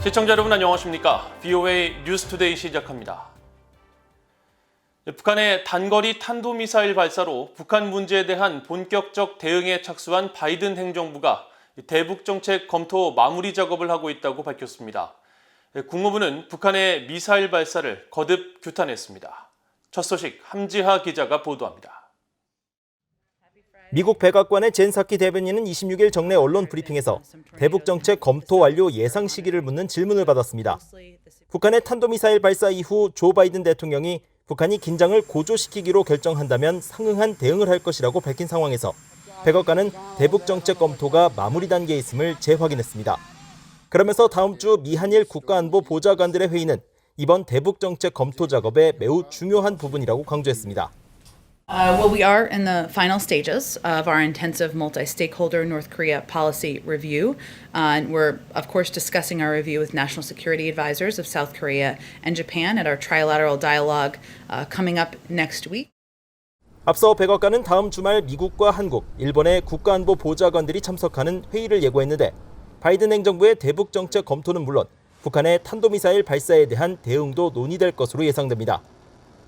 시청자 여러분 안녕하십니까? BOA 뉴스투데이 시작합니다. 북한의 단거리 탄도미사일 발사로 북한 문제에 대한 본격적 대응에 착수한 바이든 행정부가 대북 정책 검토 마무리 작업을 하고 있다고 밝혔습니다. 국무부는 북한의 미사일 발사를 거듭 규탄했습니다. 첫 소식 함지하 기자가 보도합니다. 미국 백악관의 젠 사키 대변인은 26일 정례 언론 브리핑에서 대북 정책 검토 완료 예상 시기를 묻는 질문을 받았습니다. 북한의 탄도미사일 발사 이후 조 바이든 대통령이 북한이 긴장을 고조시키기로 결정한다면 상응한 대응을 할 것이라고 밝힌 상황에서 백악관은 대북 정책 검토가 마무리 단계에 있음을 재확인했습니다. 그러면서 다음 주 미한일 국가안보 보좌관들의 회의는 이번 대북 정책 검토 작업의 매우 중요한 부분이라고 강조했습니다. Uh, well, we are in the final stages of our intensive multi stakeholder North Korea policy review. Uh, and we're, of course, discussing our review with national security advisors of South Korea and Japan at our trilateral dialogue uh, coming up next week. 앞서 백악관은 다음 주말 미국과 한국, 일본의 국가안보 보좌관들이 참석하는 회의를 예고했는데 바이든 행정부의 대북 정책 검토는 물론 북한의 탄도미사일 발사에 대한 대응도 논의될 것으로 예상됩니다.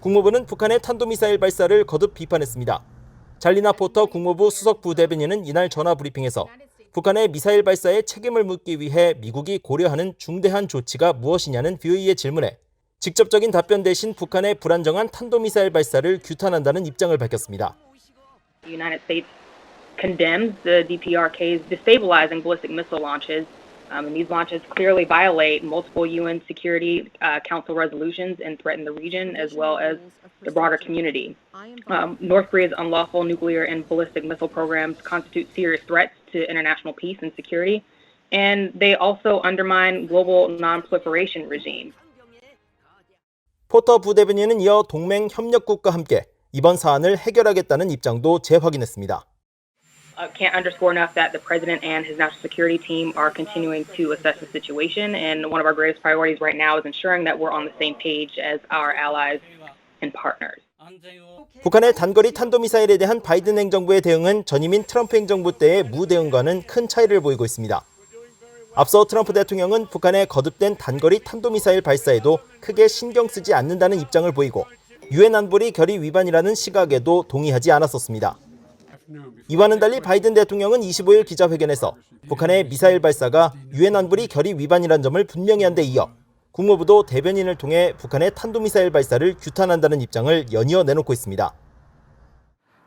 국무부는 북한의 탄도미사일 발사를 거듭 비판했습니다. 잘리나 포터 국무부 수석 부대변인은 이날 전화 브리핑에서 북한의 미사일 발사에 책임을 묻기 위해 미국이 고려하는 중대한 조치가 무엇이냐는 VOE의 질문에 직접적인 답변 대신 북한의 불안정한 탄도미사일 발사를 규탄한다는 입장을 밝혔습니다. Um, and these launches clearly violate multiple UN Security uh, Council resolutions and threaten the region as well as the broader community. Um, North Korea's unlawful nuclear and ballistic missile programs constitute serious threats to international peace and security, and they also undermine global non-proliferation regime. 포터 부대변인은 이어 동맹 협력국과 함께 이번 사안을 해결하겠다는 입장도 재확인했습니다. Uh, can't underscore enough that the president and his national security team are continuing to assess the situation. And one of our greatest priorities right now is ensuring that we're on the same page as our allies and partners. 북한의 단거리 탄도미사일에 대한 바이든 행정부의 대응은 전임인 트럼프 행정부 때의 무대응과는 큰 차이를 보이고 있습니다. 앞서 트럼프 대통령은 북한의 거듭된 단거리 탄도미사일 발사에도 크게 신경 쓰지 않는다는 입장을 보이고 유엔 안보리 결의 위반이라는 시각에도 동의하지 않았었습니다. 이와는 달리 바이든 대통령은 25일 기자회견에서 북한의 미사일 발사가 유엔 안보리 결의 위반이란 점을 분명히 한 데 이어 국무부도 대변인을 통해 북한의 탄도미사일 발사를 규탄한다는 입장을 연이어 내놓고 있습니다.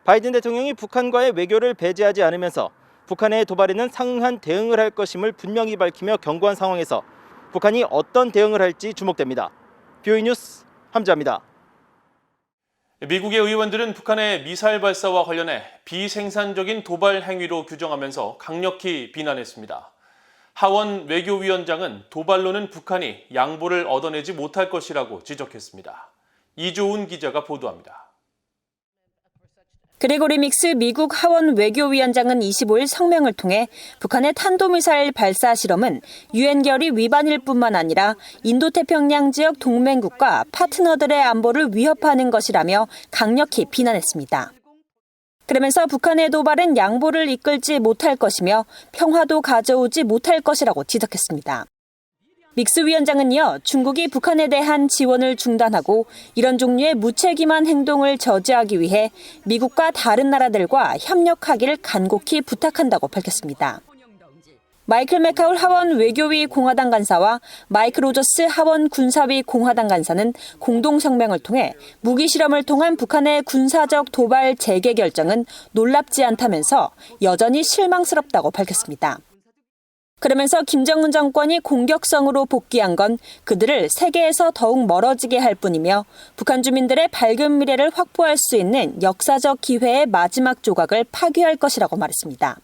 바이든 대통령이 북한과의 외교를 배제하지 않으면서 북한의 도발에는 상응한 대응을 할 것임을 분명히 밝히며 경고한 상황에서 북한이 어떤 대응을 할지 주목됩니다. 뷰이 뉴스 함자입니다. 미국의 의원들은 북한의 미사일 발사와 관련해 비생산적인 도발 행위로 규정하면서 강력히 비난했습니다. 하원 외교위원장은 도발로는 북한이 양보를 얻어내지 못할 것이라고 지적했습니다. 이조은 기자가 보도합니다. 그레고리 믹스 미국 하원 외교위원장은 25일 성명을 통해 북한의 탄도미사일 발사 실험은 유엔 결의 위반일 뿐만 아니라 인도태평양 지역 동맹국과 파트너들의 안보를 위협하는 것이라며 강력히 비난했습니다. 그러면서 북한의 도발은 양보를 이끌지 못할 것이며 평화도 가져오지 못할 것이라고 지적했습니다. 믹스 위원장은 이어 중국이 북한에 대한 지원을 중단하고 이런 종류의 무책임한 행동을 저지하기 위해 미국과 다른 나라들과 협력하기를 간곡히 부탁한다고 밝혔습니다. 마이클 메카울 하원 외교위 공화당 간사와 마이크 로저스 하원 군사위 공화당 간사는 공동 성명을 통해 무기 실험을 통한 북한의 군사적 도발 재개 결정은 놀랍지 않다면서 여전히 실망스럽다고 밝혔습니다. 그러면서 김정은 정권이 공격성으로 복귀한 건 그들을 세계에서 더욱 멀어지게 할 뿐이며 북한 주민들의 밝은 미래를 확보할 수 있는 역사적 기회의 마지막 조각을 파괴할 것이라고 말했습니다.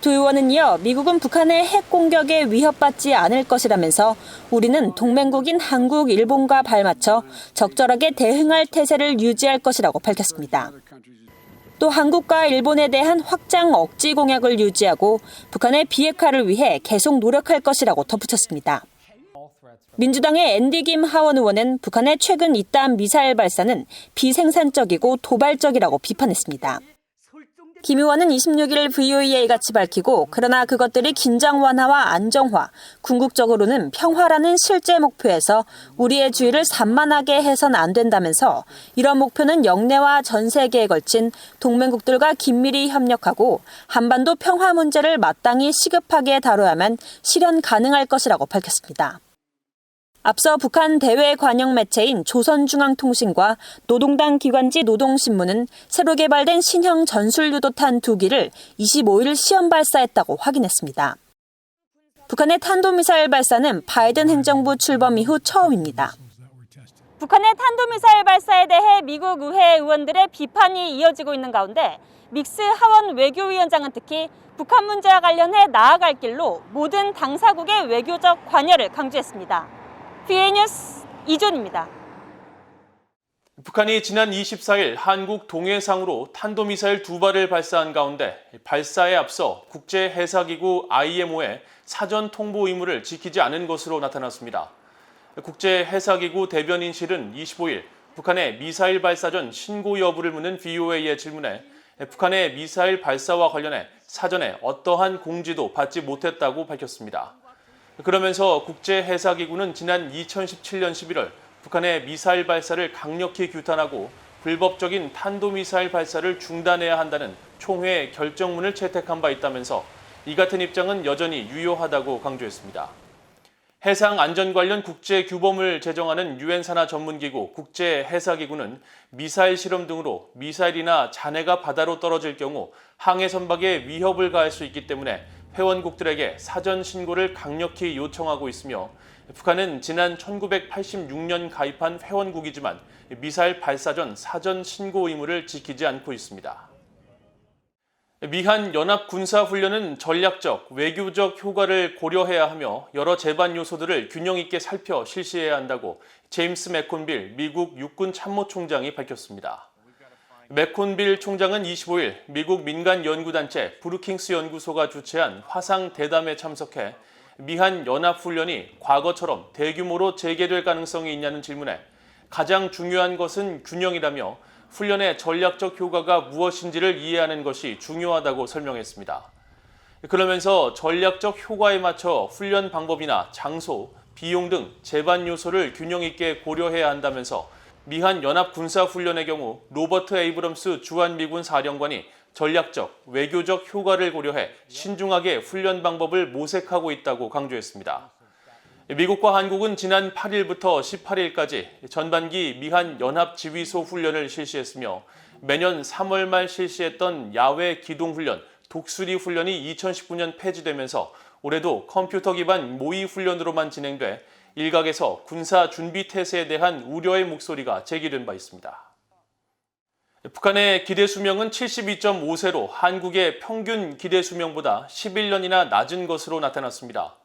두 의원은 이어 미국은 북한의 핵 공격에 위협받지 않을 것이라면서 우리는 동맹국인 한국, 일본과 발맞춰 적절하게 대응할 태세를 유지할 것이라고 밝혔습니다. 또 한국과 일본에 대한 확장 억지 공약을 유지하고 북한의 비핵화를 위해 계속 노력할 것이라고 덧붙였습니다. 민주당의 앤디 김 하원 의원은 북한의 최근 이따한 미사일 발사는 비생산적이고 도발적이라고 비판했습니다. 김 의원은 26일 VOA에 같이 밝히고 그러나 그것들이 긴장 완화와 안정화, 궁극적으로는 평화라는 실제 목표에서 우리의 주의를 산만하게 해선 안 된다면서 이런 목표는 영내와 전 세계에 걸친 동맹국들과 긴밀히 협력하고 한반도 평화 문제를 마땅히 시급하게 다뤄야만 실현 가능할 것이라고 밝혔습니다. 앞서 북한 대외 관영 매체인 조선중앙통신과 노동당 기관지 노동신문은 새로 개발된 신형 전술 유도탄 두 기를 25일 시험 발사했다고 확인했습니다. 북한의 탄도미사일 발사는 바이든 행정부 출범 이후 처음입니다. 북한의 탄도미사일 발사에 대해 미국 의회 의원들의 비판이 이어지고 있는 가운데 믹스 하원 외교위원장은 특히 북한 문제와 관련해 나아갈 길로 모든 당사국의 외교적 관여를 강조했습니다. BA 뉴스 이존입니다. 북한이 지난 24일 한국 동해상으로 탄도미사일 두 발을 발사한 가운데 발사에 앞서 국제해사기구 IMO의 사전 통보 의무를 지키지 않은 것으로 나타났습니다. 국제해사기구 대변인실은 25일 북한의 미사일 발사 전 신고 여부를 묻는 VOA의 질문에 북한의 미사일 발사와 관련해 사전에 어떠한 공지도 받지 못했다고 밝혔습니다. 그러면서 국제해사기구는 지난 2017년 11월 북한의 미사일 발사를 강력히 규탄하고 불법적인 탄도미사일 발사를 중단해야 한다는 총회 결정문을 채택한 바 있다면서 이 같은 입장은 여전히 유효하다고 강조했습니다. 해상 안전 관련 국제 규범을 제정하는 유엔 산하 전문기구 국제 해사기구는 미사일 실험 등으로 미사일이나 잔해가 바다로 떨어질 경우 항해 선박에 위협을 가할 수 있기 때문에 회원국들에게 사전 신고를 강력히 요청하고 있으며 북한은 지난 1986년 가입한 회원국이지만 미사일 발사 전 사전 신고 의무를 지키지 않고 있습니다. 미한 연합 군사 훈련은 전략적, 외교적 효과를 고려해야 하며 여러 제반 요소들을 균형 있게 살펴 실시해야 한다고 제임스 맥콘빌 미국 육군 참모총장이 밝혔습니다. 맥콘빌 총장은 25일 미국 민간 연구단체 브루킹스 연구소가 주최한 화상 대담에 참석해 미한 연합훈련이 과거처럼 대규모로 재개될 가능성이 있냐는 질문에 가장 중요한 것은 균형이라며 훈련의 전략적 효과가 무엇인지를 이해하는 것이 중요하다고 설명했습니다. 그러면서 전략적 효과에 맞춰 훈련 방법이나 장소, 비용 등 제반 요소를 균형 있게 고려해야 한다면서 미한 연합 군사 훈련의 경우 로버트 에이브럼스 주한 미군 사령관이 전략적, 외교적 효과를 고려해 신중하게 훈련 방법을 모색하고 있다고 강조했습니다. 미국과 한국은 지난 8일부터 18일까지 전반기 미한 연합 지휘소 훈련을 실시했으며 매년 3월 말 실시했던 야외 기동 훈련, 독수리 훈련이 2019년 폐지되면서 올해도 컴퓨터 기반 모의 훈련으로만 진행돼 일각에서 군사 준비 태세에 대한 우려의 목소리가 제기된 바 있습니다. 북한의 기대 수명은 72.5세로 한국의 평균 기대 수명보다 11년이나 낮은 것으로 나타났습니다.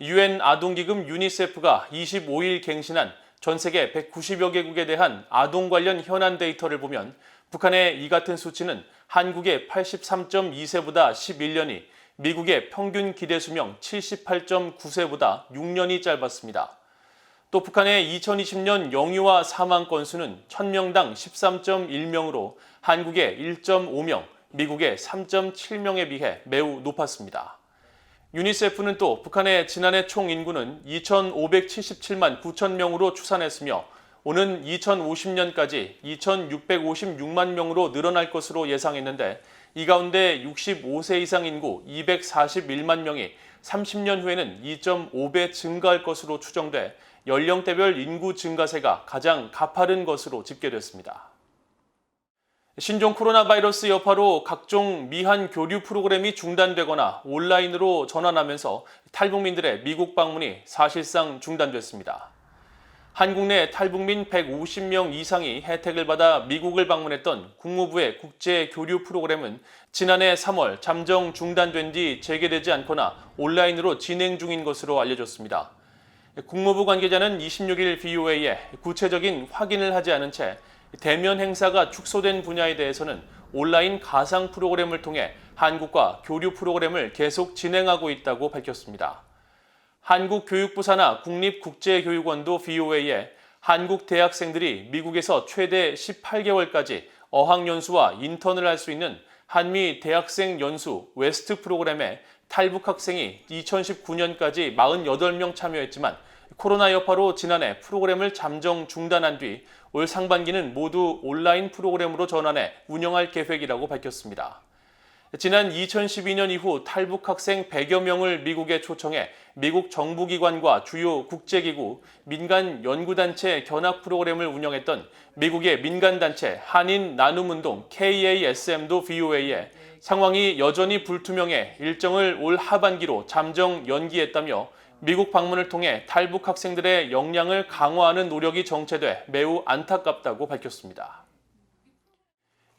유엔 아동기금 유니세프가 25일 갱신한 전 세계 190여 개국에 대한 아동 관련 현안 데이터를 보면 북한의 이 같은 수치는 한국의 83.2세보다 11년이 미국의 평균 기대 수명 78.9세보다 6년이 짧았습니다. 또 북한의 2020년 영유아 사망 건수는 1000명당 13.1명으로 한국의 1.5명, 미국의 3.7명에 비해 매우 높았습니다. 유니세프는 또 북한의 지난해 총 인구는 2,577만 9천 명으로 추산했으며 오는 2050년까지 2,656만 명으로 늘어날 것으로 예상했는데 이 가운데 65세 이상 인구 241만 명이 30년 후에는 2.5배 증가할 것으로 추정돼 연령대별 인구 증가세가 가장 가파른 것으로 집계됐습니다. 신종 코로나 바이러스 여파로 각종 미한 교류 프로그램이 중단되거나 온라인으로 전환하면서 탈북민들의 미국 방문이 사실상 중단됐습니다. 한국 내 탈북민 150명 이상이 혜택을 받아 미국을 방문했던 국무부의 국제 교류 프로그램은 지난해 3월 잠정 중단된 뒤 재개되지 않거나 온라인으로 진행 중인 것으로 알려졌습니다. 국무부 관계자는 26일 BOA에 구체적인 확인을 하지 않은 채 대면 행사가 축소된 분야에 대해서는 온라인 가상 프로그램을 통해 한국과 교류 프로그램을 계속 진행하고 있다고 밝혔습니다. 한국교육부 산하 국립국제교육원도 BOA에 한국 대학생들이 미국에서 최대 18개월까지 어학연수와 인턴을 할 수 있는 한미 대학생 연수 웨스트 프로그램에 탈북 학생이 2019년까지 48명 참여했지만 코로나 여파로 지난해 프로그램을 잠정 중단한 뒤 올 상반기는 모두 온라인 프로그램으로 전환해 운영할 계획이라고 밝혔습니다. 지난 2012년 이후 탈북 학생 100여 명을 미국에 초청해 미국 정부기관과 주요 국제기구, 민간 연구단체 견학 프로그램을 운영했던 미국의 민간단체 한인 나눔운동 KASM도 VOA에 상황이 여전히 불투명해 일정을 올 하반기로 잠정 연기했다며 미국 방문을 통해 탈북 학생들의 역량을 강화하는 노력이 정체돼 매우 안타깝다고 밝혔습니다.